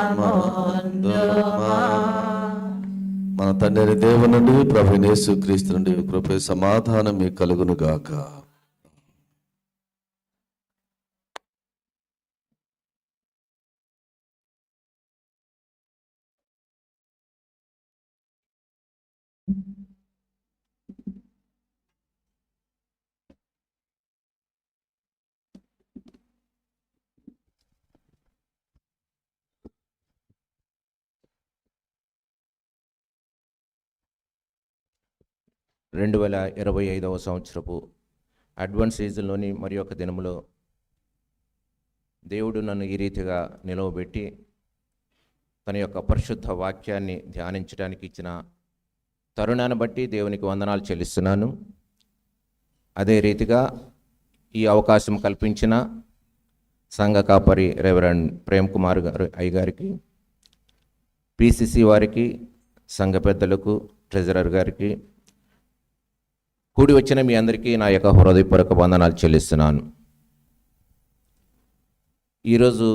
సంతసమందుమా మన తండ్రి దేవుని నుండి ప్రభు యేసు క్రీస్తు నుండి కృప సమాధానం మీకు కలుగును గాక రెండు వేల ఇరవై ఐదవ సంవత్సరపు అడ్వాన్స్ సీజన్లోని మరి ఒక దినములో దేవుడు నన్ను ఈ రీతిగా నిలవబెట్టి తన యొక్క పరిశుద్ధ వాక్యాన్ని ధ్యానించడానికి ఇచ్చిన తరుణాన్ని బట్టి దేవునికి వందనాలు చెల్లిస్తున్నాను. అదే రీతిగా ఈ అవకాశం కల్పించిన సంఘ కాపరి రెవరెండ్ ప్రేమ్ కుమార్ గారు అయ్య గారికి పిసిసి వారికి సంఘ పెద్దలకు ట్రెజరర్ గారికి కూడి వచ్చిన మీ అందరికీ నా యొక్క హృదయపూర్వక వందనాలు చెల్లిస్తున్నాను. ఈరోజు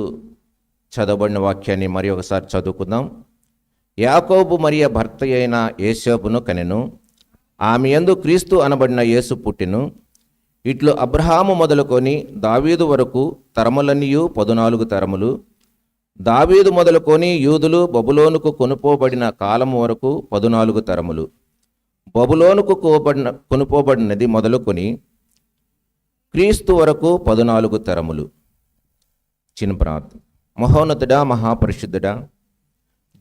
చదవబడిన వాక్యాన్ని మరి ఒకసారి చదువుకుందాం. యాకోబు మరియ భర్త అయిన యేసేపును కనెను. ఆమె యందు క్రీస్తు అనబడిన యేసు పుట్టెను. ఇట్లు అబ్రహాము మొదలుకొని దావీదు వరకు తరములన్నీయు పదునాలుగు తరములు. దావీదు మొదలుకొని యూదులు బబులోనుకు కొనుపోబడిన కాలము వరకు పదునాలుగు తరములు. బబులోనుకు కోబడిన కొనుపోబడినది మొదలుకొని క్రీస్తు వరకు పదునాలుగు తరములు. చిన్న ప్రార్థన. మహోన్నతుడా మహాపరిశుద్ధుడా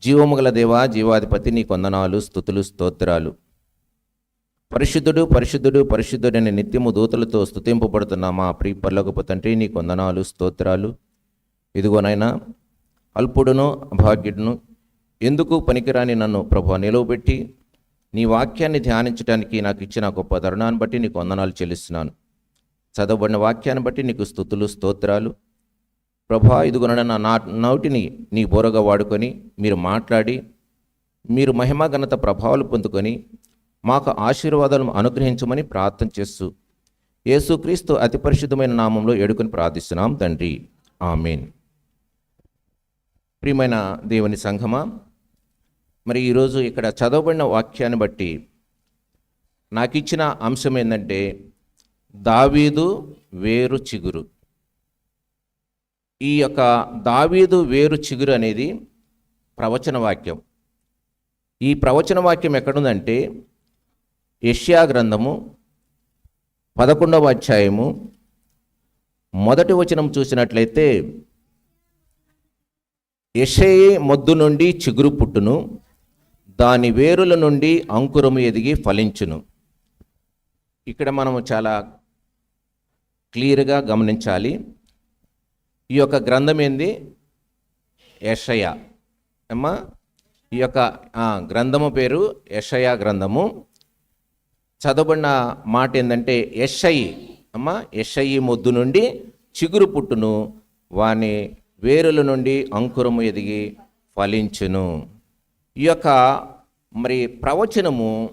జీవముగల దేవా జీవాధిపతి నీ కొందనాలు స్థుతులు స్తోత్రాలు. పరిశుద్ధుడు పరిశుద్ధుడు పరిశుద్ధుడని నిత్యము దూతలతో స్తుతింపబడుతున్న మా ప్రియ పర్లోకపు తండ్రి నీ కొందనాలు స్తోత్రాలు. ఇదిగోనైనా అల్పుడును అభాగ్యుడును ఎందుకు పనికిరాని నన్ను ప్రభు నిలవబెట్టి నీ వాక్యాన్ని ధ్యానించడానికి నాకు ఇచ్చిన గొప్ప తరుణాన్ని బట్టి నీకు వందనాలు చెల్లిస్తున్నాను. చదవబడిన వాక్యాన్ని బట్టి నీకు స్థుతులు స్తోత్రాలు. ప్రభా ఇదిగొన నా నా నోటిని నీ బోరగా వాడుకొని మీరు మాట్లాడి మీరు మహిమ ఘనత ప్రభావాలు పొందుకొని మాకు ఆశీర్వాదాలను అనుగ్రహించమని ప్రార్థన చేస్తూ యేసుక్రీస్తు అతి పరిశుద్ధమైన నామంలో ఎడుకొని ప్రార్థిస్తున్నాం తండ్రి. ఆమెన్. ప్రియమైన దేవుని సంఘమా మరి ఈరోజు ఇక్కడ చదవబడిన వాక్యాన్ని బట్టి నాకు ఇచ్చిన అంశం ఏంటంటే దావీదు వేరు చిగురు. ఈ యొక్క దావీదు వేరు చిగురు అనేది ప్రవచన వాక్యం. ఈ ప్రవచన వాక్యం ఎక్కడుందంటే యష్యా గ్రంథము పదకొండవ అధ్యాయము మొదటి వచనం చూసినట్లయితే యషయే మొద్దు నుండి చిగురు పుట్టును దాని వేరుల నుండి అంకురము ఎదిగి ఫలించును. ఇక్కడ మనము చాలా క్లియర్గా గమనించాలి. ఈ యొక్క గ్రంథం ఏంది? యషయ. అమ్మా ఈ యొక్క గ్రంథము పేరు యషయ గ్రంథము. చదవబడిన మాట ఏంటంటే యషయి. అమ్మ యషయి మొద్దు నుండి చిగురు పుట్టును. వాని వేరుల నుండి అంకురము ఎదిగి ఫలించును. ఈ యొక్క మరి ప్రవచనము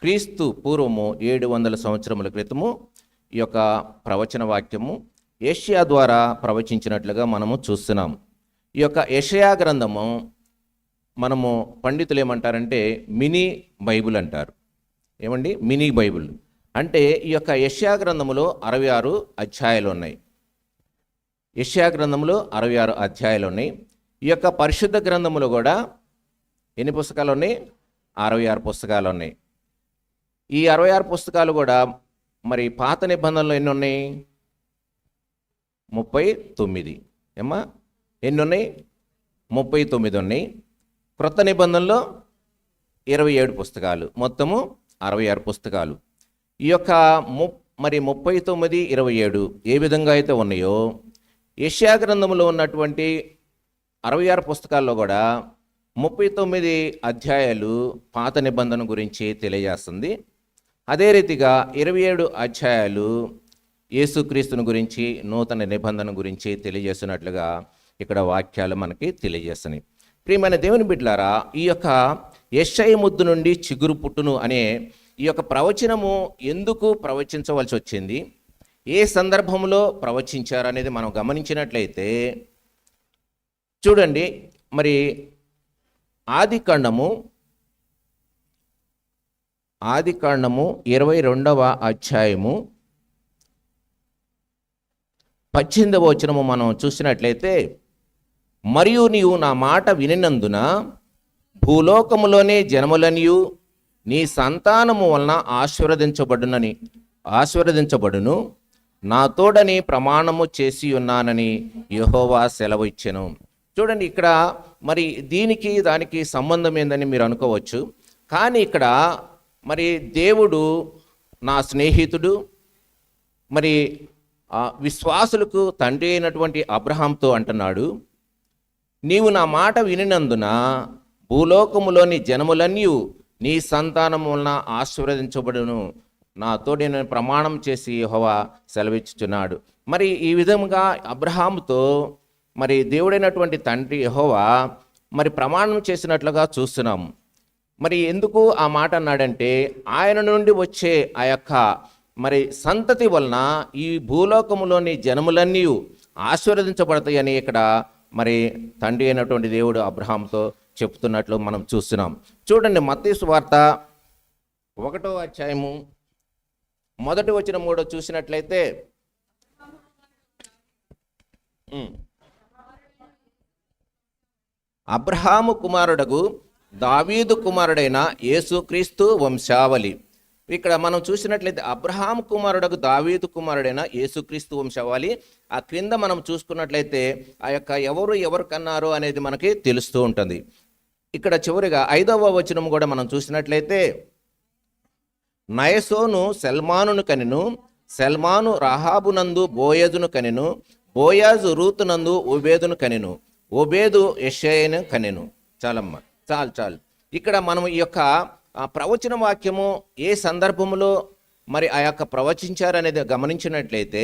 క్రీస్తు పూర్వము ఏడు వందల సంవత్సరముల క్రితము ఈ యొక్క ప్రవచన వాక్యము ఏషియా ద్వారా ప్రవచించినట్లుగా మనము చూస్తున్నాం ఈ యొక్క ఏషియా గ్రంథము మనము పండితులు ఏమంటారంటే మినీ బైబిల్ అంటారు. ఏమండి? Mini Bible. అంటే ఈ యొక్క యష్యా గ్రంథములో అరవై ఆరు అధ్యాయాలు ఉన్నాయి. యష్యా గ్రంథంలో అరవై ఆరు అధ్యాయాలు ఉన్నాయి. ఈ యొక్క పరిశుద్ధ గ్రంథములో కూడా ఎన్ని పుస్తకాలు ఉన్నాయి అరవై ఆరు పుస్తకాలు ఉన్నాయి ఈ అరవై ఆరు పుస్తకాలు కూడా మరి పాత నిబంధనలు ఎన్ని ఉన్నాయి ముప్పై తొమ్మిది. ఏమ్మా? ఎన్ని ఉన్నాయి ముప్పై తొమ్మిది ఉన్నాయి. క్రొత్త నిబంధనలో ఇరవై ఏడు పుస్తకాలు. మొత్తము అరవై ఆరు పుస్తకాలు. ఈ యొక్క ము మరి ముప్పై తొమ్మిది ఇరవై ఏడు ఏ విధంగా అయితే ఉన్నాయో యష్యా గ్రంథంలో ఉన్నటువంటి అరవై ఆరు పుస్తకాల్లో కూడా ముప్పై తొమ్మిది అధ్యాయాలు పాత నిబంధన గురించి తెలియజేస్తుంది. అదే రీతిగా ఇరవై ఏడు అధ్యాయాలు యేసుక్రీస్తుని గురించి నూతన నిబంధన గురించి తెలియజేస్తున్నట్లుగా ఇక్కడ వాక్యాలు మనకి తెలియజేస్తున్నాయి. ప్రియమైన దేవుని బిడ్డలారా ఈ యొక్క యెషయి ముద్దు నుండి చిగురు పుట్టును అనే ఈ యొక్క ప్రవచనము ఎందుకు ప్రవచించవలసి వచ్చింది? ఏ సందర్భంలో ప్రవచించారు అనేది మనం గమనించినట్లయితే చూడండి మరి ఆదికాండము ఆదికాండము ఇరవై రెండవ అధ్యాయము. పద్దెనిమిదవ వచనము మనం చూసినట్లయితే మరియు నీవు నా మాట వినినందున భూలోకములోనే జనములనియు నీ సంతానము వలన ఆశీర్వదించబడునని ఆశీర్వదించబడును. నా తోడని ప్రమాణము చేసి ఉన్నానని యహోవా సెలవు ఇచ్చెను. చూడండి ఇక్కడ మరి దీనికి దానికి సంబంధం ఏందని మీరు అనుకోవచ్చు. కానీ ఇక్కడ మరి దేవుడు నా స్నేహితుడు మరి విశ్వాసులకు తండ్రి అయినటువంటి అబ్రహాంతో అంటున్నాడు నీవు నా మాట వినినందున భూలోకములోని జనములన్నీ నీ సంతానం వలన ఆశీర్వదించబడును. నాతో నేను ప్రమాణం చేసి హోవా సెలవిచ్చుచున్నాడు. మరి ఈ విధంగా అబ్రహాముతో మరి దేవుడైనటువంటి తండ్రి యహోవా మరి ప్రమాణం చేసినట్లుగా చూస్తున్నాం. మరి ఎందుకు ఆ మాట అన్నాడంటే ఆయన నుండి వచ్చే ఆ యొక్క మరి సంతతి వలన ఈ భూలోకములోని జనములన్నీ ఆశీర్వదించబడతాయని ఇక్కడ మరి తండ్రి అయినటువంటి దేవుడు అబ్రహాంతో చెప్తున్నట్లు మనం చూస్తున్నాం. చూడండి మతీసు వార్త ఒకటో అధ్యాయము మొదటి వచ్చిన మూడో చూసినట్లయితే అబ్రహాము కుమారుడకు దావీదు కుమారుడైన యేసుక్రీస్తు వంశావళి. ఇక్కడ మనం చూసినట్లయితే అబ్రహాం కుమారుడకు దావీదు కుమారుడైన యేసుక్రీస్తు వంశావళి. ఆ క్రింద మనం చూసుకున్నట్లయితే ఆ యొక్క ఎవరు ఎవరు కన్నారు అనేది మనకి తెలుస్తూ ఉంటుంది. ఇక్కడ చివరిగా ఐదవ వచనం కూడా మనం చూసినట్లయితే నయసోను సల్మానును కనెను సల్మాను రాహాబునందు బోయజును కనెను బోయాజు రూతునందు ఉబేదును కనిను. ఒబేదు యెషయను కనెను. చాలమ్మ. చాలు చాలు. ఇక్కడ మనం ఈ యొక్క ప్రవచన వాక్యము ఏ సందర్భంలో మరి ఆ యొక్క ప్రవచించారనేది గమనించినట్లయితే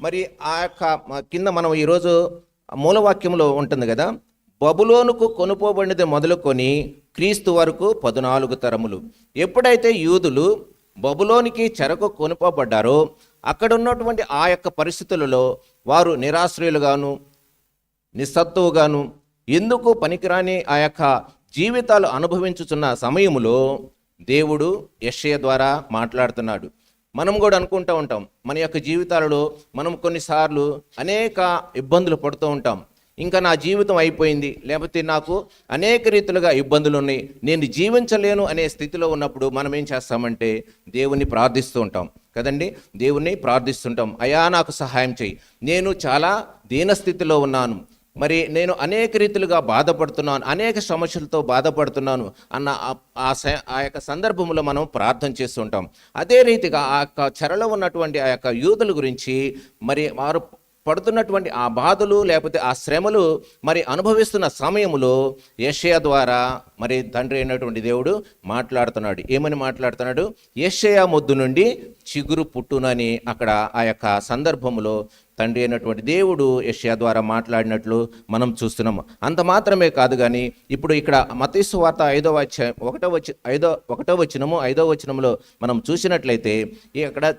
మరి ఆ యొక్క కింద మనం ఈరోజు మూలవాక్యంలో ఉంటుంది కదా బబులోనుకు కొనుపోబడినది మొదలుకొని క్రీస్తు వరకు పద్నాలుగు తరములు. ఎప్పుడైతే యూదులు బబులోనికి చెరకు కొనుపోబడ్డారో అక్కడ ఉన్నటువంటి ఆ యొక్క పరిస్థితులలో వారు నిరాశ్రయులుగాను నిస్సత్తువుగాను ఎందుకు పనికిరాని ఆ యొక్క జీవితాలు అనుభవించుచున్న సమయములో దేవుడు యెషయ ద్వారా మాట్లాడుతున్నాడు. మనం కూడా అనుకుంటూ ఉంటాం మన యొక్క జీవితాలలో మనం కొన్నిసార్లు అనేక ఇబ్బందులు పడుతూ ఉంటాం. ఇంకా నా జీవితం అయిపోయింది లేకపోతే నాకు అనేక రీతులుగా ఇబ్బందులు ఉన్నాయి నేను జీవించలేను అనే స్థితిలో ఉన్నప్పుడు మనం ఏం చేస్తామంటే దేవుణ్ణి ప్రార్థిస్తూ ఉంటాం. కదండి? దేవుణ్ణి ప్రార్థిస్తుంటాం. అయా నాకు సహాయం చేయి. నేను చాలా దీనస్థితిలో ఉన్నాను. మరి నేను అనేక రీతిలుగా బాధపడుతున్నాను అనేక సమస్యలతో బాధపడుతున్నాను అన్న ఆ- ఆ ఆ యొక్క సందర్భంలో మనం ప్రార్థన చేస్తుంటాం అదే రీతిగా ఆ యొక్క చెరలో ఉన్నటువంటి ఆ యొక్క యూదుల గురించి మరి వారు పడుతున్నటువంటి ఆ బాధలు లేకపోతే ఆ శ్రమలు మరి అనుభవిస్తున్న సమయంలో యెషయ ద్వారా మరి తండ్రి అయినటువంటి దేవుడు మాట్లాడుతున్నాడు. ఏమని మాట్లాడుతున్నాడు? యెషయ మొద్దు నుండి చిగురు పుట్టునని అక్కడ ఆ యొక్క సందర్భంలో తండ్రి అయినటువంటి దేవుడు యష్యా ద్వారా మాట్లాడినట్లు మనం చూస్తున్నాము. అంత మాత్రమే కాదు కానీ ఇప్పుడు ఇక్కడ మతీసు వార్త ఐదో వచ్చ ఒకటో వచ్చి ఐదో ఒకటో వచనము ఐదో వచనంలో మనం చూసినట్లయితే ఈ అక్కడ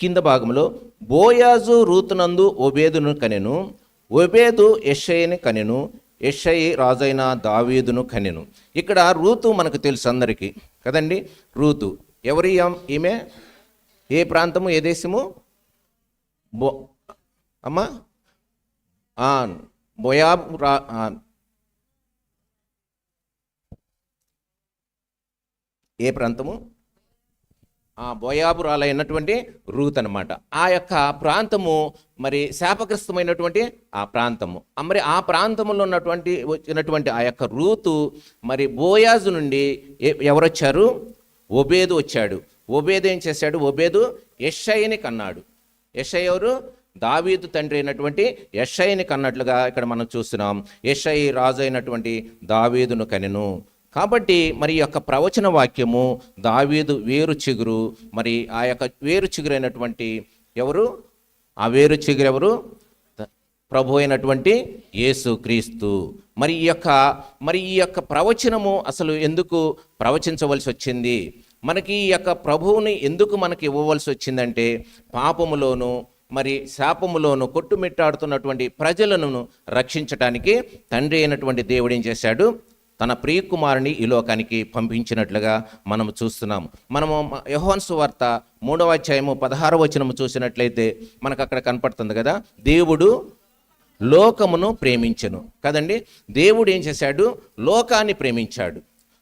కింద భాగంలో బోయాజు రూతునందు ఒబేదును కనెను ఒబేదు యెషయని కనెను యెషయి రాజైన దావీదును కనెను. ఇక్కడ రూతు మనకు తెలుసు అందరికీ. కదండి? రూతు. ఎవరి ఈమె? ఏ ప్రాంతము? ఏ దేశము? బో అమ్మా? మోయాబ్ రా ఏ ప్రాంతము? ఆ బోయాబురాలైనటువంటి రూత్ అనమాట ఆ యొక్క ప్రాంతము మరి శాపగ్రస్తమైనటువంటి ఆ ప్రాంతము. మరి ఆ ప్రాంతంలో ఉన్నటువంటి వచ్చినటువంటి ఆ యొక్క రూతు మరి బోయాజు నుండి ఎవరొచ్చారు? ఒబేదు వచ్చాడు. ఒబేదు ఏం చేశాడు? ఒబేదు యషయ్యని కన్నాడు. యషయ్య ఎవరు? దావీదు తండ్రి అయినటువంటి యషయ్ని కన్నట్లుగా ఇక్కడ మనం చూస్తున్నాం. యషయ్ రాజు అయినటువంటి దావీదును కనెను. కాబట్టి మరి ఈ యొక్క ప్రవచన వాక్యము దావీదు వేరు చిగురు. మరి ఆ యొక్క వేరు చిగురైనటువంటి ఎవరు? ఆ వేరు చిగురు ఎవరు? ప్రభు అయినటువంటి యేసు క్రీస్తు. మరి ఈ యొక్క మరి ఈ యొక్క ప్రవచనము అసలు ఎందుకు ప్రవచించవలసి వచ్చింది? మనకి ఈ యొక్క ప్రభువుని ఎందుకు మనకి ఇవ్వవలసి వచ్చిందంటే పాపములోను మరి శాపములోను కొట్టుమిట్టాడుతున్నటువంటి ప్రజలను రక్షించటానికి తండ్రి అయినటువంటి దేవుడు ఏం చేశాడు? తన ప్రియకుమారుని ఈ లోకానికి పంపించినట్లుగా మనం చూస్తున్నాం మనము యహోన్సు వార్త మూడవ అధ్యాయము పదహారవ వచనము చూసినట్లయితే మనకు అక్కడ కనపడుతుంది కదా? దేవుడు లోకమును ప్రేమించను. కదండి? దేవుడు ఏం చేశాడు? లోకాన్ని ప్రేమించాడు.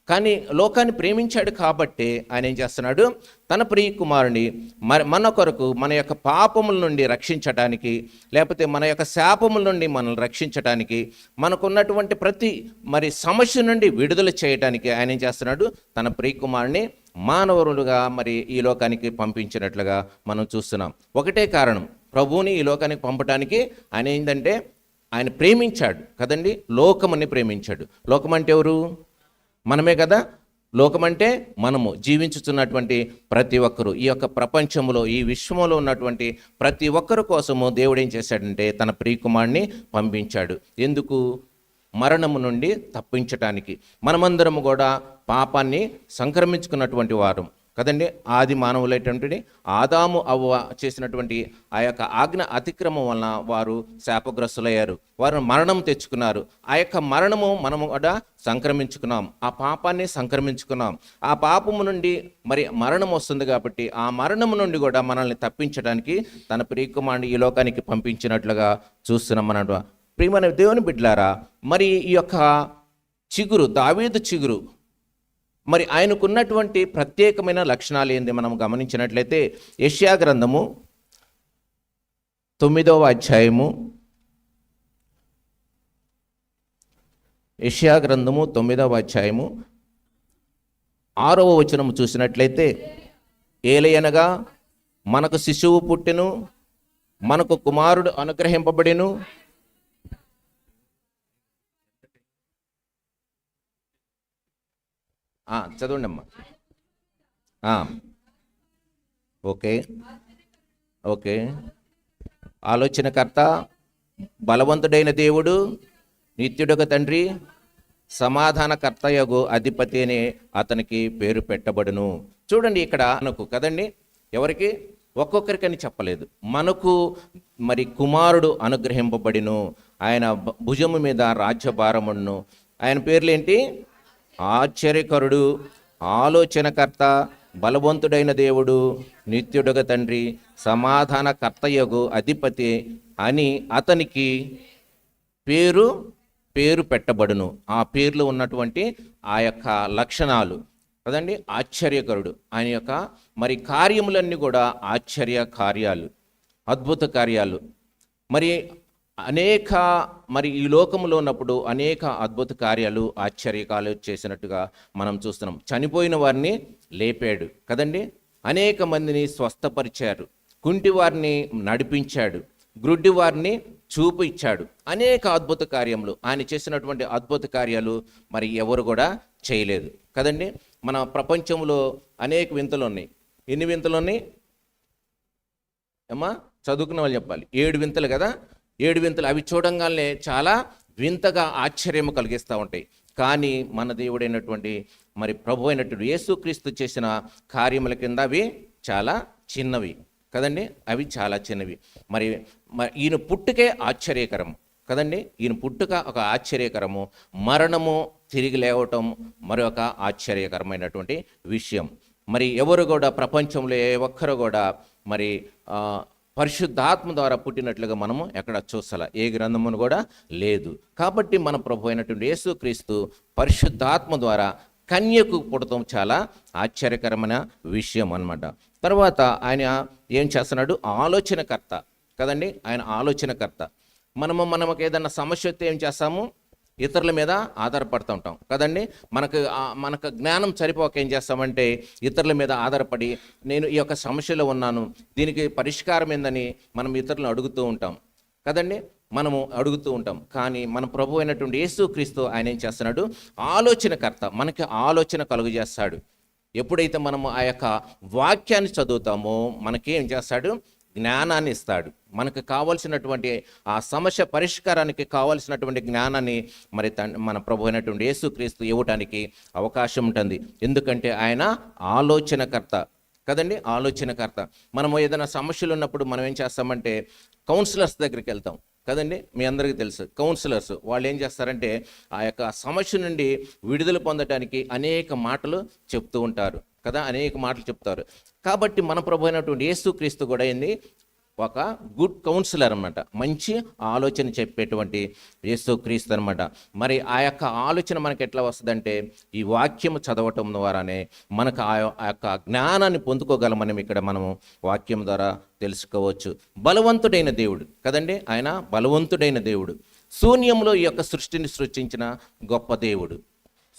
కానీ లోకాన్ని ప్రేమించాడు కాబట్టి ఆయన ఏం చేస్తున్నాడు? తన ప్రియ కుమారుని మరి మన కొరకు మన యొక్క పాపముల నుండి రక్షించటానికి లేకపోతే మన యొక్క శాపముల నుండి మనల్ని రక్షించటానికి మనకున్నటువంటి ప్రతి మరి సమస్య నుండి విడుదల చేయటానికి ఆయన ఏం చేస్తున్నాడు? తన ప్రియ కుమారుని మానవులుగా మరి ఈ లోకానికి పంపించినట్లుగా మనం చూస్తున్నాం. ఒకటే కారణం ప్రభువుని ఈ లోకానికి పంపటానికి ఆయన ఏంటంటే ఆయన ప్రేమించాడు కదండి? లోకమని ప్రేమించాడు. లోకం అంటే ఎవరు? మనమే కదా? లోకమంటే మనము జీవించుతున్నటువంటి ప్రతి ఒక్కరు. ఈ యొక్క ప్రపంచంలో ఈ విశ్వంలో ఉన్నటువంటి ప్రతి ఒక్కరి కోసము దేవుడు ఏం చేశాడంటే తన ప్రియకుమార్ని పంపించాడు. ఎందుకు? మరణము నుండి తప్పించటానికి. మనమందరము కూడా పాపాన్ని సంక్రమించుకున్నటువంటి వారం. కదండి? ఆది మానవులైనటువంటి ఆదాము అవ్వ చేసినటువంటి ఆ యొక్క ఆజ్ఞ అతిక్రమం వలన వారు శాపగ్రస్తులయ్యారు. వారు మరణం తెచ్చుకున్నారు. ఆ యొక్క మరణము మనము కూడా సంక్రమించుకున్నాం. ఆ పాపాన్ని సంక్రమించుకున్నాం. ఆ పాపము నుండి మరి మరణం వస్తుంది కాబట్టి ఆ మరణము నుండి కూడా మనల్ని తప్పించడానికి తన ప్రియకుమారుని ఈ లోకానికి పంపించినట్లుగా చూస్తున్నాం మన ప్రియమైన దేవుని బిడ్డలారా మరి ఈ యొక్క చిగురు దావేదు చిగురు మరి ఆయనకున్నటువంటి ప్రత్యేకమైన లక్షణాలు ఏంది మనం గమనించినట్లయితే యష్యా గ్రంథము తొమ్మిదవ అధ్యాయము యష్యా గ్రంథము తొమ్మిదవ అధ్యాయము ఆరవ వచనము చూసినట్లయితే ఏలయనగా మనకు శిశువు పుట్టెను మనకు కుమారుడు అనుగ్రహింపబడెను చదవండి అమ్మా ఓకే. ఓకే. ఆలోచనకర్త బలవంతుడైన దేవుడు నిత్యుడొక తండ్రి సమాధానకర్తయగు అధిపతి అని అతనికి పేరు పెట్టబడును. చూడండి ఇక్కడ మనకు కదండి ఎవరికి? ఒక్కొక్కరికని చెప్పలేదు. మనకు మరి కుమారుడు అనుగ్రహింపబడిను. ఆయన భుజము మీద రాజ్యభారమును. ఆయన పేర్లేంటి? ఆశ్చర్యకరుడు ఆలోచనకర్త బలవంతుడైన దేవుడు నిత్యుడుగ తండ్రి సమాధానకర్తయగు అధిపతి అని అతనికి పేరు పేరు పెట్టబడును. ఆ పేర్లో ఉన్నటువంటి ఆ యొక్క లక్షణాలు. కదండి? ఆశ్చర్యకరుడు. ఆయన యొక్క మరి కార్యములన్నీ కూడా ఆశ్చర్య కార్యాలు అద్భుత కార్యాలు. మరి అనేక మరి ఈ లోకంలో ఉన్నప్పుడు అనేక అద్భుత కార్యాలు ఆశ్చర్యకాలు చేసినట్టుగా మనం చూస్తున్నాం. చనిపోయిన వారిని లేపాడు కదండి? అనేక మందిని స్వస్థపరిచారు. కుంటి వారిని నడిపించాడు. గ్రుడ్డి వారిని చూపు ఇచ్చాడు. అనేక అద్భుత కార్యములు. ఆయన చేసినటువంటి అద్భుత కార్యాలు మరి ఎవరు కూడా చేయలేదు కదండి? మన ప్రపంచంలో అనేక వింతలు ఉన్నాయి. ఎన్ని వింతలు ఉన్నాయి? అమ్మా చదువుకున్న వాళ్ళు చెప్పాలి. ఏడు వింతలు కదా? ఏడు వింతలు అవి చూడంగానే చాలా వింతగా ఆశ్చర్యము కలిగిస్తూ ఉంటాయి. కానీ మన దేవుడైనటువంటి మరి ప్రభు అయినటువంటి యేసుక్రీస్తు చేసిన కార్యముల కింద అవి చాలా చిన్నవి. కదండి? అవి చాలా చిన్నవి. మరి మరి ఈయన పుట్టుకే ఆశ్చర్యకరం కదండి? ఈయన పుట్టుక ఒక ఆశ్చర్యకరము. మరణము తిరిగి లేవటం మరొక ఆశ్చర్యకరమైనటువంటి విషయం. మరి ఎవరు కూడా ప్రపంచంలో ఏ ఒక్కరు కూడా మరి పరిశుద్ధాత్మ ద్వారా పుట్టినట్లుగా మనము ఎక్కడ చూసల? ఏ గ్రంథమును కూడా? లేదు. కాబట్టి మన ప్రభు అయినటువంటి యేసుక్రీస్తు పరిశుద్ధాత్మ ద్వారా కన్యకు పుడటం చాలా ఆశ్చర్యకరమైన విషయం అన్నమాట. తర్వాత ఆయన ఏం చేస్తున్నాడు? ఆలోచనకర్త. కదండి? ఆయన ఆలోచనకర్త. మనము మనకు ఏదైనా సమస్య వస్తే ఏం చేస్తాము? ఇతరుల మీద ఆధారపడుతూ ఉంటాం. కదండి? మనకు మనకు జ్ఞానం సరిపోక ఏం చేస్తామంటే ఇతరుల మీద ఆధారపడి నేను ఈ యొక్క సమస్యలో ఉన్నాను దీనికి పరిష్కారం ఏందని మనం ఇతరులను అడుగుతూ ఉంటాం. కదండి? మనము అడుగుతూ ఉంటాం. కానీ మన ప్రభు అయినటువంటి యేసుక్రీస్తు ఆయన ఏం చేస్తున్నాడు? ఆలోచనకర్త మనకి ఆలోచన కలుగు చేస్తాడు ఎప్పుడైతే మనము ఆ యొక్క వాక్యాన్ని చదువుతామో మనకేం చేస్తాడు? జ్ఞానాన్ని ఇస్తాడు. మనకు కావలసినటువంటి ఆ సమస్య పరిష్కారానికి కావలసినటువంటి జ్ఞానాన్ని మరి మన ప్రభు అయినటువంటి యేసుక్రీస్తు ఇవ్వటానికి అవకాశం ఉంటుంది. ఎందుకంటే ఆయన ఆలోచనకర్త. కదండి? ఆలోచనకర్త. మనము ఏదైనా సమస్యలు ఉన్నప్పుడు మనం ఏం చేస్తామంటే కౌన్సిలర్స్ దగ్గరికి వెళ్తాం. కదండి? మీ అందరికీ తెలుసు. కౌన్సిలర్స్ వాళ్ళు ఏం చేస్తారంటే ఆ యొక్క సమస్య నుండి విడుదల పొందడానికి అనేక మాటలు చెప్తూ ఉంటారు. కదా? అనేక మాటలు చెప్తారు. కాబట్టి మన ప్రభు అయినటువంటి యేసుక్రీస్తు కూడా ఏంది? ఒక గుడ్ కౌన్సిలర్ అనమాట మంచి ఆలోచన చెప్పేటువంటి యేసుక్రీస్తు అనమాట మరి ఆ యొక్క ఆలోచన మనకి ఎట్లా వస్తుందంటే ఈ వాక్యం చదవటం ద్వారానే మనకు ఆ యొక్క జ్ఞానాన్ని పొందుకోగలమని ఇక్కడ మనము వాక్యం ద్వారా తెలుసుకోవచ్చు. బలవంతుడైన దేవుడు కదండి? ఆయన బలవంతుడైన దేవుడు. శూన్యంలో ఈ యొక్క సృష్టిని సృష్టించిన గొప్ప దేవుడు.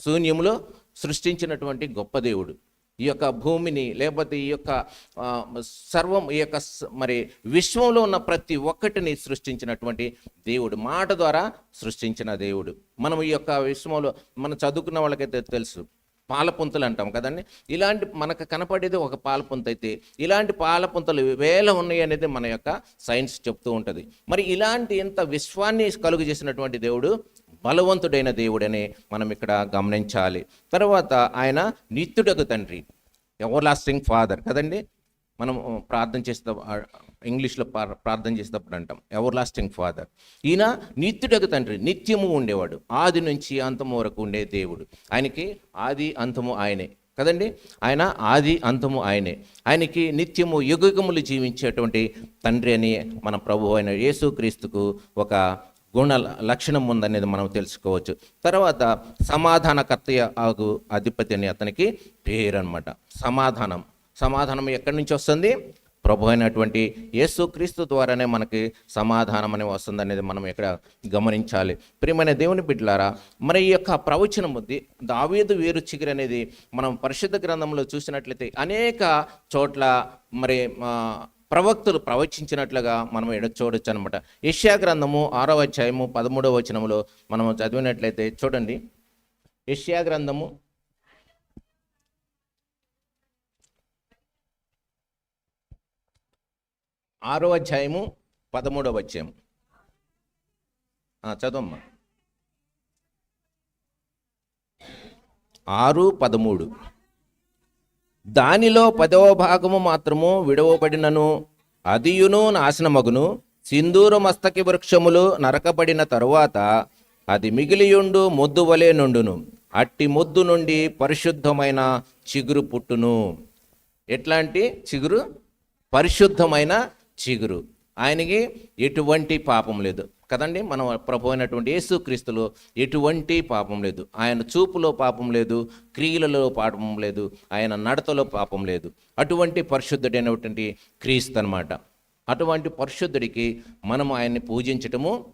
శూన్యంలో సృష్టించినటువంటి గొప్ప దేవుడు. ఈ యొక్క భూమిని లేకపోతే ఈ యొక్క సర్వం ఈ యొక్క మరి విశ్వంలో ఉన్న ప్రతి ఒక్కటిని సృష్టించినటువంటి దేవుడు మాట ద్వారా సృష్టించిన దేవుడు. మనం ఈ యొక్క విశ్వంలో మనం చదువుకున్న వాళ్ళకైతే తెలుసు. పాలపుంతలు అంటాం కదండి? ఇలాంటి మనకు కనపడేది ఒక పాలపుంత అయితే ఇలాంటి పాలపుంతలు వేల ఉన్నాయి అనేది మన యొక్క సైన్స్ చెప్తూ ఉంటుంది. మరి ఇలాంటి ఇంత విశ్వాన్ని కలుగు చేసినటువంటి దేవుడు బలవంతుడైన దేవుడని మనం ఇక్కడ గమనించాలి. తర్వాత ఆయన నిత్యుడకు తండ్రి ఎవర్ లాస్టింగ్ ఫాదర్ కదండి? మనం ప్రార్థన చేస్తే ఇంగ్లీష్లో ప్రార్థన చేసేటప్పుడు అంటాం ఎవర్ లాస్టింగ్ ఫాదర్. ఈయన నిత్యుడకు తండ్రి నిత్యము ఉండేవాడు ఆది నుంచి అంతము వరకు ఉండే దేవుడు. ఆయనకి ఆది అంతము ఆయనే కదండి? ఆయన ఆది అంతము ఆయనే. ఆయనకి నిత్యము యుగయుగములు జీవించేటువంటి తండ్రి అని మన ప్రభు అయిన యేసుక్రీస్తుకు ఒక గుణ లక్షణం ఉందనేది మనం తెలుసుకోవచ్చు. తర్వాత సమాధానకర్త ఆగు అధిపతి అని అతనికి పేరు అనమాట సమాధానం. సమాధానం ఎక్కడి నుంచి వస్తుంది? ప్రభు అయినటువంటి యేసుక్రీస్తు ద్వారానే మనకి సమాధానం అనేది వస్తుంది అనేది మనం ఇక్కడ గమనించాలి. ప్రియమైన దేవుని బిడ్డలారా మరి ఈ యొక్క ప్రవచనం ఉంది దావీదు వేరు చిగురు అనేది మనం పరిశుద్ధ గ్రంథంలో చూసినట్లయితే అనేక చోట్ల మరి ప్రవక్తలు ప్రవచించినట్లుగా మనం ఎడ చూడొచ్చు అనమాట యష్యా గ్రంథము ఆరవ అధ్యాయము పదమూడవ వచనములో మనం చదివినట్లయితే చూడండి. యష్యా గ్రంథము ఆరో అధ్యాయము పదమూడవ అధ్యాయం చదవమ్మా. ఆరు పదమూడు. దానిలో పదవ భాగము మాత్రము విడవబడినను అదియును నాశనమగును సింధూర మస్తకి వృక్షములు నరకబడిన తరువాత అది మిగిలియుండు మొద్దు వలె నుండును అట్టి మొద్దు నుండి పరిశుద్ధమైన చిగురు పుట్టును. ఎట్లాంటి? చిగురు? పరిశుద్ధమైన చిగురు. ఆయనకి ఎటువంటి పాపం లేదు. కదండి? మన ప్రభు అయినటువంటి యేసుక్రీస్తులో ఎటువంటి పాపం లేదు. ఆయన చూపులో పాపం లేదు క్రియలలో పాపం లేదు ఆయన నడతలో పాపం లేదు. అటువంటి పరిశుద్ధుడైనటువంటి క్రీస్తు అనమాట అటువంటి పరిశుద్ధుడికి మనం ఆయన్ని పూజించటము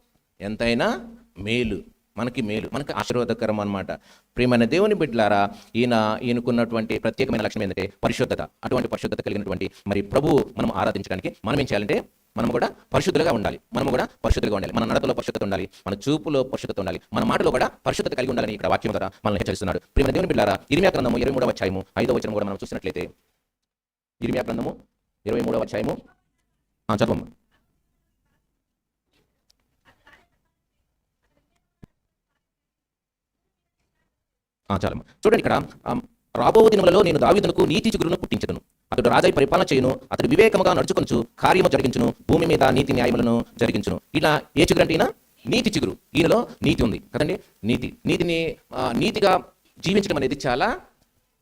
ఎంతైనా మేలు. మనకి మేలు మనకి ఆశీర్వాదకరం అనమాట ప్రియమైన దేవుని బిడ్డలారా ఈయన ఈయనకున్నటువంటి ప్రత్యేకమైన లక్షణం ఏంటంటే పరిశుద్ధత అటువంటి పరిశుద్ధత కలిగినటువంటి మరి ప్రభువు మనం ఆరాధించడానికి మనం ఏం చేయాలంటే మనం కూడా పరిశుద్ధులుగా ఉండాలి. మనం కూడా పరిశుద్ధులుగా ఉండాలి. మన నడతలో పరిశుద్ధత ఉండాలి. మన చూపులో పరిశుద్ధత ఉండాలి. మన మాటలో కూడా పరిశుద్ధత కలిగి ఉండాలని ఇక్కడ వాక్యం ద్వారా మనల్ని హెచ్చరిస్తున్నాడు. ప్రియమైన దేవుని బిడ్డారా ఇరిమియా గ్రంథము ఇరవై మూడవ అధ్యాయము ఐదవ వచనం కూడా మనం చూసినట్లయితే ఇరిమియా గ్రంథము ఇరవై మూడవ అధ్యాయము ఆ, ఆచారం చూడండి ఇక్కడ ఆ, రాబో దినములలో నేను దావీదునకు నీతి చిగురును పుట్టించదును. అతడు రాజై పరిపాలన చేయను అతడు వివేకముగా నడుచుకొనుచు కార్యము జరిగించును భూమి మీద నీతి న్యాయములను జరిగించును. ఇలా ఏ చిగురు అంటే ఈయన? నీతి చిగురు. ఈయనలో నీతి ఉంది. కదండి? నీతి. నీతిని నీతిగా జీవించడం అనేది చాలా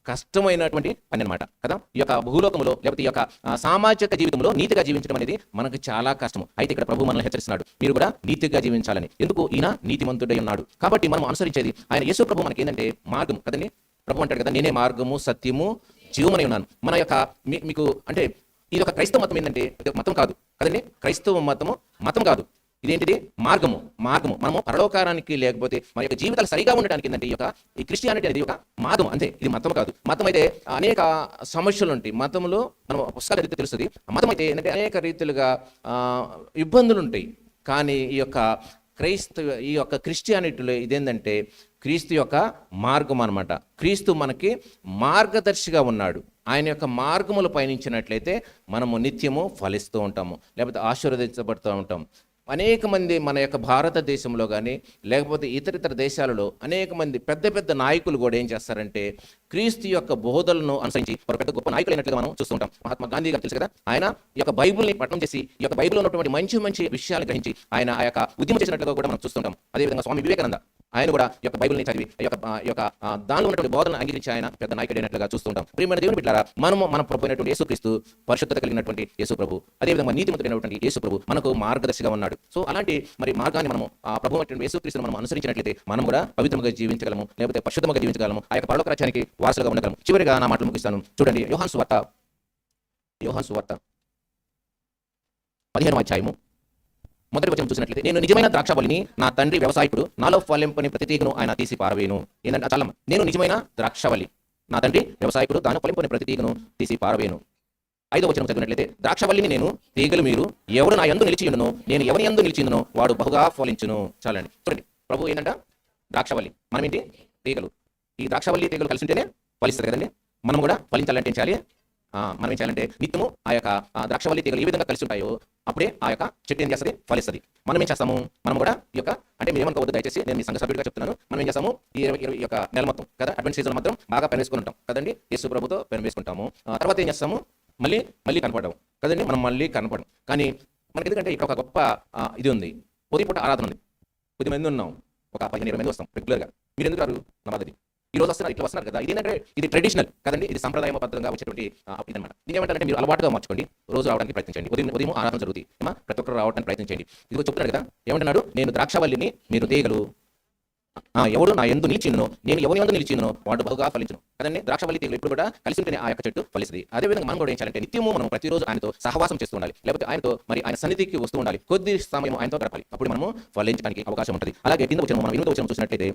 కష్టమైనటువంటి పని అనమాట కదా? ఈ యొక్క భూలోకంలో లేకపోతే ఈ యొక్క సామాజిక జీవితంలో నీతిగా జీవించడం అనేది మనకు చాలా కష్టం అయితే ఇక్కడ ప్రభు మనల్ని హెచ్చరిస్తున్నాడు. మీరు కూడా నీతిగా జీవించాలని. ఎందుకు? ఈయన నీతిమంతుడై ఉన్నాడు. కాబట్టి మనం అనుసరించేది ఆయన యేసు ప్రభు మనకి ఏంటంటే మార్గం కదండి? ప్రభు అంటాడు కదా నేనే మార్గము సత్యము జీవమని ఉన్నాను. మన యొక్క మీ- మీకు అంటే ఇది ఒక క్రైస్తవ మతం ఏంటంటే మతం కాదు కదండి? క్రైస్తవ మతము మతం కాదు. ఇదేంటిది? మార్గము. మార్గము. మనము పరలోకారానికి లేకపోతే మన యొక్క జీవితాలు సరిగా ఉండడానికి ఏంటంటే ఈ యొక్క ఈ క్రిస్టియానిటీ అనేది ఒక మార్గం అంతే. ఇది మతం కాదు. మతం అయితే అనేక సమస్యలు ఉంటాయి. మతంలో మనం పుస్తకాలు అయితే తెలుస్తుంది. మతం అయితే ఏంటంటే అనేక రీతిలుగా ఇబ్బందులు ఉంటాయి. కానీ ఈ యొక్క క్రైస్తవ ఈ యొక్క క్రిస్టియానిటీలో ఇదేంటంటే క్రీస్తు యొక్క మార్గం అన్నమాట. క్రీస్తు మనకి మార్గదర్శిగా ఉన్నాడు. ఆయన యొక్క మార్గములు పయనించినట్లయితే మనము నిత్యము ఫలిస్తూ ఉంటాము. లేకపోతే ఆశీర్వదించబడుతూ ఉంటాం అనేక మంది మన యొక్క భారతదేశంలో కానీ లేకపోతే ఇతర ఇతర దేశాలలో అనేక మంది పెద్ద పెద్ద నాయకులు కూడా ఏం చేస్తారంటే క్రీస్తు యొక్క బోధలను అనుసరించి పెద్ద గొప్ప నాయకులు అయినట్లుగా మనం చూస్తుంటాం మహాత్మా గాంధీ గారు తెలుసు కదా ఆయన ఈ యొక్క బైబుల్ని పట్టణం చేసి ఈ యొక్క బైబిల్లో ఉన్నటువంటి మంచి మంచి విషయాలు గ్రహించి ఆయన ఆ యొక్క ఉద్యమం చేసినట్లుగా కూడా మనం చూస్తుంటాం అదేవిధంగా స్వామి వివేకానంద. ఆయన కూడా ఈ యొక్క బైబిల్ని చదివి ఈ యొక్క ఆ యొక్క దానిలో ఉన్నటువంటి బోధనను అంగీకరించి ఆయన పెద్ద నాయకుడు అయినట్లుగా చూస్తుంటాం. ప్రియమైన దేవుని బిడ్డారా మనము మనం ప్రభుత్వ యేసుక్రీస్తు పరిశుద్ధత కలిగినటువంటి యేసు ప్రభు అదేవిధంగా నీతిమంతుడైనటువంటి యేసు ప్రభు మనకు మార్గదర్శిగా ఉన్నాడు. సో అలాంటి మరి మార్గాన్ని మనం ఆ ప్రభు అయినటువంటి యేసుక్రీస్తును మనం అనుసరించినట్లయితే మనం కూడా పవిత్రంగా జీవించగలము లేకపోతే పరిశుద్ధంగా జీవించగలము ఆ యొక్క పరలోక రాజ్యానికి వారసులుగా ఉండగలము. చివరిగా నా మాటలు ముగిస్తాను. చూడండి యోహాన్ సువార్త యోహాన్ సువార్త పదిహేను అధ్యాయము మొదటి వచనం చూసినట్లయితే నేను నిజమైన ద్రాక్షబలిని నా తండ్రి వ్యవసాయకుడు నాలో ఫలింపని ప్రతి తీగను ఆయన తీసి పారవేను ఏంటంటే చాలా నేను నిజమైన ద్రాక్షబలి నా తండ్రి వ్యవసాయకుడు దాని ఫలింపని ప్రతి తీగను తీసి పారవేను ఐదో వచనం చదివినట్లయితే ద్రాక్షవల్లిని నేను తీగలు మీరు ఎవరు నా యందు నిలిచి నేను ఎవరి యందు నిలిచిందునో వాడు బహుగా ఫలించును. చాలండి చూడండి. ప్రభు ఏంటంట ద్రాక్షవల్లి మనం ఏంటి తీగలు. ఈ ద్రాక్షవల్లి తీగలు కలిసి ఉంటేనే ఫలిస్తుంది కదండి. మనం కూడా ఫలించాలంటే చాలి చేయాలి? మనం ఏం చేయాలంటే నిత్యము ఆ యొక్క ద్రాక్షవల్లి తీగలు ఏ విధంగా కలిసి ఉంటాయో అప్పుడే ఆ యొక్క చెట్టు ఏం చేస్తుంది? ఫలిస్తుంది. మనం ఏం చేస్తాము? మనం కూడా ఈ యొక్క అంటే మీరు ఏమనుకోవద్దు దయచేసి నేను మీ సంఘ సభ్యుడిగా చెప్తున్నాను. మనం ఏం చేస్తాము? ఈ ఇరవై ఇరవై యొక్క నెల మొత్తం కదా అడ్వెంట్ సీజన్ మాత్రం బాగా పెన్ వేసుకుని ఉంటాం. కదండి? యేసు ప్రభుతో పెన్ వేసుకుంటాము. తర్వాత ఏం చేస్తాము? మళ్ళీ మళ్ళీ కనపడడం. కదండి? మనం మళ్ళీ కనపడం కానీ మనకి ఎందుకంటే ఇక్కడ ఒక గొప్ప ఇది ఉంది. పొదిపూట ఆరాధన ఉంది. కొద్ది మంది ఉన్నాం. ఒక పదిహేను ఇరవై మంది వస్తాం రెగ్యులర్గా. మీరు ఎందుకు రారు? నా మద్దతు ఈ రోజు వస్తున్నారు ఇట్లా వస్తున్నారు కదా. ఇది ఇది ట్రెడిషనల్ కదండి ఇది సంప్రదాయబద్ధంగా వచ్చేటువంటి ఇదనమాట దీని ఏమంటారంటే మీరు అలవాటుగా మార్చుకోండి రోజు రావడానికి ప్రయత్నించండి. ఉదయం ఉదయం ఆరాధన జరుగుతుంది. ఏమా? ప్రతి ఒక్కరు రావడానికి ప్రయత్నించండి. ఇది చెప్తున్నాడు కదా ఏమంటున్నాడు? నేను ద్రాక్షవల్లిని మీరు తీగలు ఎవడు నా ఎందు నిలిచినో నేను ఎవరి ఎందు నిలిచిందో వాడు బహుగా ఫలించను. కదండి ద్రాక్షవల్లి తీగలు ఇప్పుడు కూడా కలిసి ఉంటేనే ఆ యొక్క చెట్టు ఫలిస్తుంది. అదే విధంగా మనం కూడా ఏం చేయాలంటే నిత్యము మనం ప్రతిరోజు ఆయనతో సహవాసం చేస్తూ ఉండాలి. లేకపోతే ఆయనతో మరి ఆయన సన్నిధికి వస్తూ ఉండాలి. కొద్ది సమయం ఆయనతో గడపాలి. అప్పుడు మనము ఫలించడానికి అవకాశం ఉంటుంది. అలాగే కింద వచ్చిన మనం ఎనిమిది వచ్చిన చూసినట్లయితే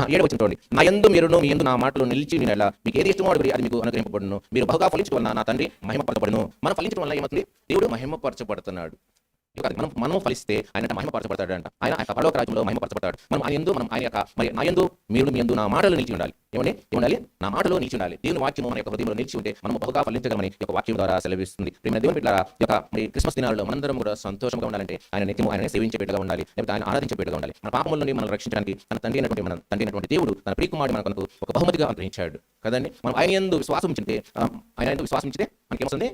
ఏడు వచ్చిన చూడండి. నా ఎందు మీరును మీ ఎందు నా మాటలు నిలిచి వినేలా. మీకు ఏది ఇష్టమో అడుగుడి అది మీకు అనుగ్రహింపబడును. మీరు బహుగా ఫలించడం వలన నా తండ్రి మహిమపరచబడును. మనం ఫలించడం వల్ల ఏమవుతుంది? దేవుడు మహిమపరచబడుతున్నాడు. ఇక మనం మనం ఫలిస్తే ఆయన మహిమపరచబడతాడు అంట ఆయన ఆయన పరలోక రాజ్యంలో మహిమపరచబడతాడు. మనం ఆయన ఎందు మనం ఆయన యొక్క మరి నా ఎందు మీరు మీ ఎందు నా మాటలు నిలిచి ఉండాలి. ఏమండి? ఏమండాలి? నా మాటలో నిలిచి ఉండాలి. దేవుని వాక్యము మన యొక్క హృదయంలో నిలిచి ఉంటే మనం బహుగా ఫలించగలమని యొక్క వాక్యం ద్వారా సెలవిస్తుంది. ప్రేమ దేవుని బిడ్డ యొక్క మరి క్రిస్మస్ దినాల్లో మనందరం కూడా సంతోషంగా ఉండాలంటే ఆయన నిత్యం ఆయన సేవించే బిడ్డగా ఉండాలి. లేకపోతే ఆయన ఆరాధించే బిడ్డగా ఉండాలి. మన పాపముల నుండి మనం రక్షించడానికి తన తండ్రి అయినటువంటి మన తండ్రి అయినటువంటి దేవుడు తన ప్రియకుమారుడు మనకు ఒక బహుమతిగా అనుగ్రహించాడు కదండి? మనం ఆయన ఎందు విశ్వాసం ఉంచితే ఆయన ఎందు విశ్వాసం ఉంచితే మనకి ఏమొస్తుంది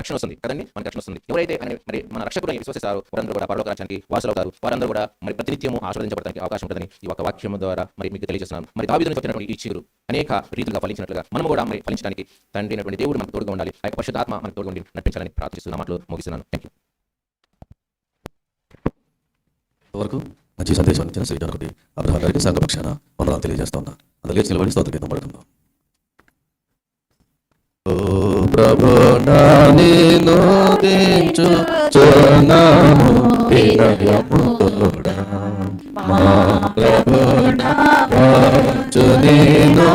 రక్షణ వస్తుంది కదండి? మనకి రక్షణ వస్తుంది ఎవరైతే మరి మన రక్షకుడిని విశ్వసిస్తారో వారందరూ కూడా పరలోక రాజ్యానికి వాసులు అవుతారు. వారందరూ కూడా మరి ప్రతినిత్యము ఆస్వాదించబడడానికి అవకాశం ఉంటుందని ఈ ఒక వాక్యం ద్వారా మరి మీకు తెలియజేస్తున్నాను. మరి దావిదు నుంచి వచ్చినటువంటి ఈ చిగురు అనేక రీతిగా ఫలించినట్లుగా మనం కూడా మరి ఫలించడానికి తండ్రి అయినటువంటి దేవుడు మనకు తోడుగా ఉండాలి. ఆ యొక్క పరిశుద్ధాత్మ మనకు తోడుగా ఉండి నడిపించాలని ప్రార్థిస్తున్న. మాటలు ముగిస్తున్నాను. థ్యాంక్ యూ వరకు మంచి సందేశం ఇచ్చిన శ్రీ జనకుడి అబ్రహం గారికి సంఘపక్షాన వందనాలు తెలియజేస్తా ఉన్నా. అందులో లేచి నిలబడి స్తోత్ర గీతం పడుకుందాం ప్రభు నేను దించు చున్నాము వినయముతోడా. మా ప్రభు రాజు నేను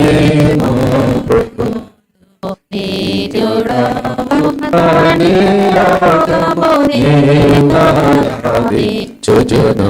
నేను ప్రభు చుచునుడు సాధ్యదు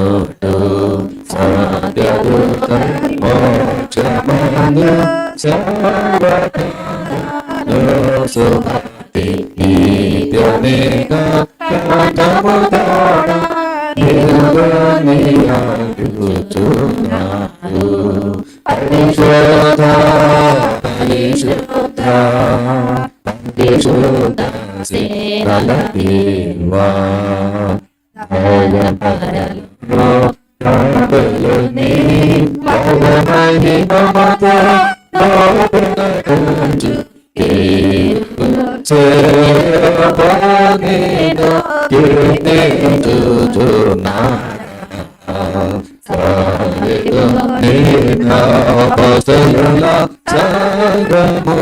వసరులా సంగము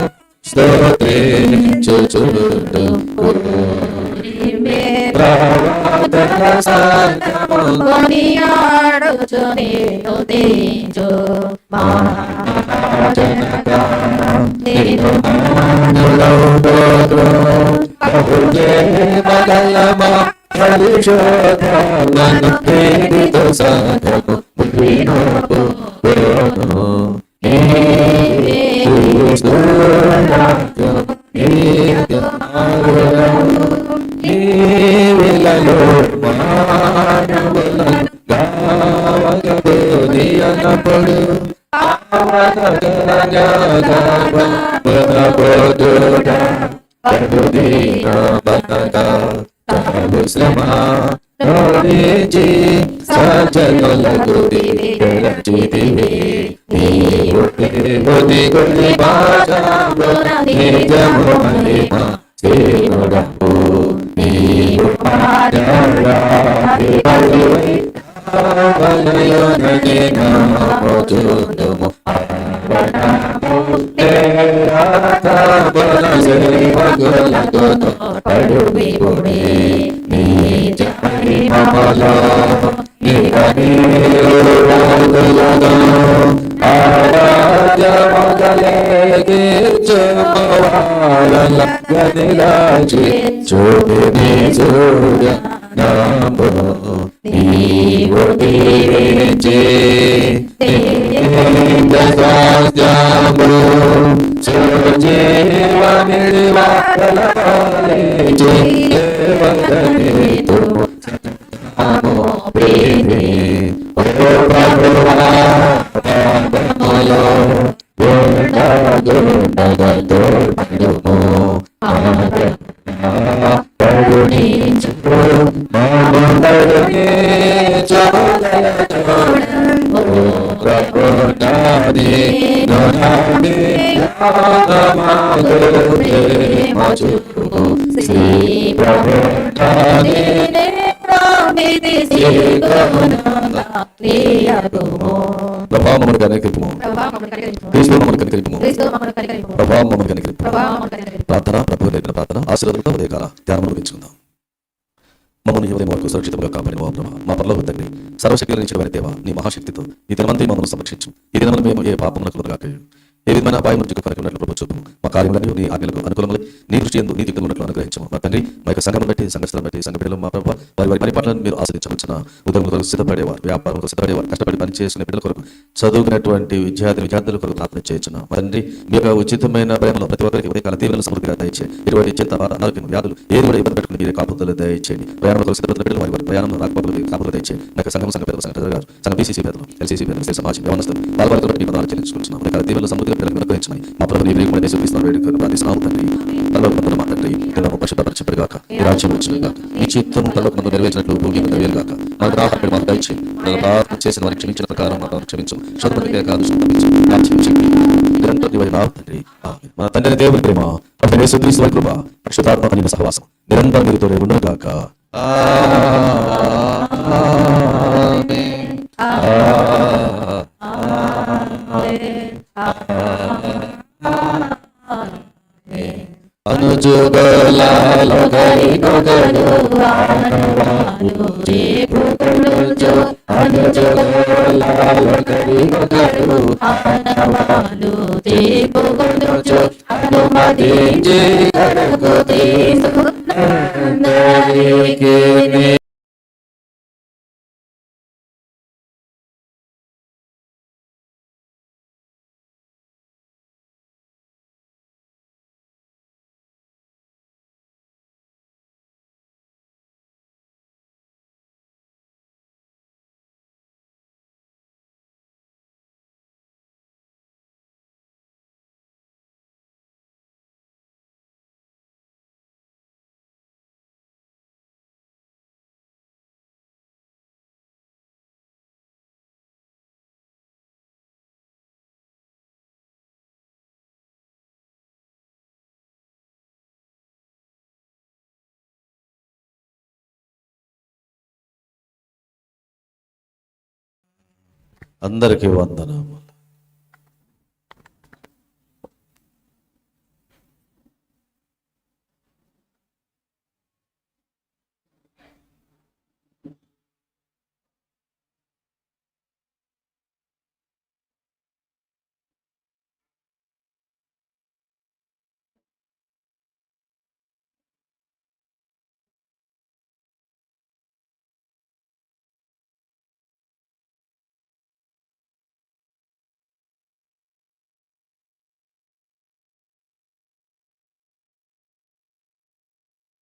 స్తోత్రించు చుడు ప్రవర్తన సంగము కొనియాడుచు నీను దించు మగలమా పరిశోధన ప్రేరిత సాధకు వినోపు Sajjana lagu di kerajaan গদি গদি বাজাবো নিজ মনে। সে গড়াবো নিজ পাজারা হে বাজো বাজায়ন কে নাম চুদ পড়বি পড়ে নিজ হরি বাবা নিহারি রাগ লাগা আরা 지 조비 조야 나무 미고디지 인자자자무 저지와 밀바라레지 대바다니도 아무 비니 오바로와 శ్రీ ప్రభు ప్రభావం మమ్మల్ని క్రీస్తు మమ్మల్ని ప్రభావం మమ్మల్ని కనికరింపు ప్రార్థన ప్రభు దగ్గర ప్రార్థన ఆశీర్వాదంతో ఉదయకాల ధ్యానం మమ్మల్ని ఉదయం వరకు సురక్షితంగా కాపాడిన మా ప్రభా మా పరలోక తండ్రి సర్వశక్తుల నుంచి వారి దేవ నీ మహాశక్తితో ఈ దినమంతా మమ్మల్ని సంరక్షించు. ఈ దినమంతా మేము ఏ పాపములకు ఏ విధమైన అపాయం నుంచి కనుకున్నట్లు ప్రభు చూపు మా కార్యములను నీ ఆజ్ఞలకు అనుకూలంగా నీ దృష్టి ఎందు నీతి ఉన్నట్లు అనుగ్రహించము. మా తండ్రి మా యొక్క సంఘం బట్టి సంఘస్థలం బట్టి సంఘ బిడ్డలు మా ప్రభావ వారి వారి పని పట్లను మీరు ఆశ్రయించవచ్చిన ఉద్యోగుల కొరకు సిద్ధపడేవారు వ్యాపారం కొరకు సిద్ధపడేవారు కష్టపడి పని చేసుకునే బిడ్డల కొరకు చదువుకున్నటువంటి విద్యార్థి విద్యార్థుల కొరకు ప్రార్థన చేయొచ్చున్నాం మా తండ్రి మీ యొక్క ఉచితమైన ప్రేమలో ప్రతి ఒక్కరికి ఉదయకాల తీవ్ర సమృద్ధిగా దయచేయండి. ఇటువంటి చింత అనారోగ్యం వ్యాధులు ఏది కూడా ఇబ్బంది పెట్టుకుని మీరు కాపుదలు దయచేయండి. ప్రయాణం కొరకు సిద్ధపడిన బిడ్డలు వారి వారి ప్రయాణం రాకపోతే కాపుదలు దయచేయండి. మా యొక్క సంఘం సంఘ పెద్దలు సంఘ గారు సంఘ బీసీసీ పెద్దలు ఎల్సీసీ పెద్దలు సమాజం వ్యవస్థలు వాళ్ళ వారి కొరకు మీ పదాలు చెల్లించుకుంటున్నాం. ఉదయకాల తీవ్ర సమృద్ధిగా పిల్లలు అనుగ్రహించినాయి మా ప్రభు నీ కూడా దేశం వేడుకను తండ్రి మా తండ్రి పిల్లలు ఈ రాజ్యం నెరవేర్చినట్లు భూమి మాకు ప్రార్థన చేసిన వారికి క్షమించిన ప్రకారం మాకు క్షమించు. కాదు నిరంతరం రావు తండ్రి. మన తండ్రి దేవుని ప్రేమ కృప కలిగిన సహవాసం. నిరంతరం మీతో ఉండును గాక అనుజుగలాలో గరి గొగలు అనుజుగలాలో గరి గొగలు అనుమతించి కడకు తీసుకున్నదరికి అందరికీ వందనాము